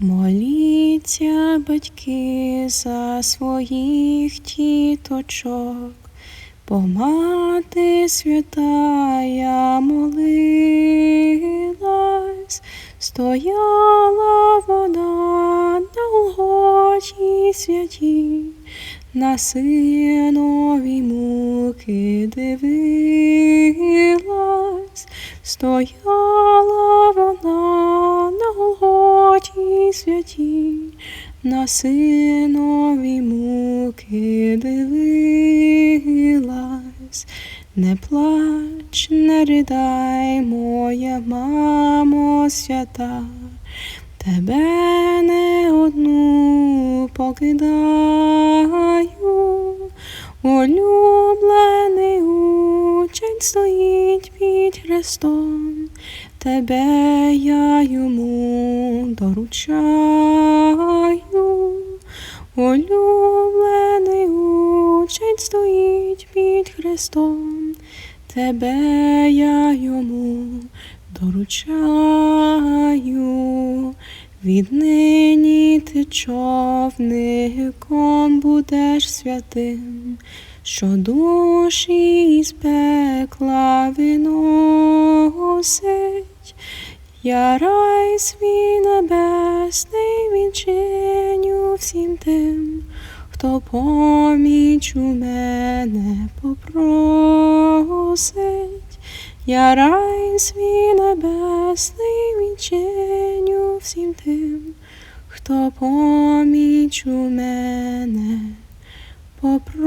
Моліться, батьки, за своїх тіточок, помати святая молилась, стояла вода на Голгофі святі, на синові муки дивилась, стояла святі, на синові муки дивилась. Не плач, не ридай, моя мамо свята, тебе не одну покидаю, улюблений учень стоїть під хрестом, тебе я йому доручаю. Улюблений учень стоїть під хрестом, тебе я йому доручаю. Віднині ти човником будеш святим, що душі із пекла виносить. Я рай свій небесний відчиню всім тим, хто поміч у мене попросить. Я рай свій небесний відчиню всім тим, хто поміч у мене попросить.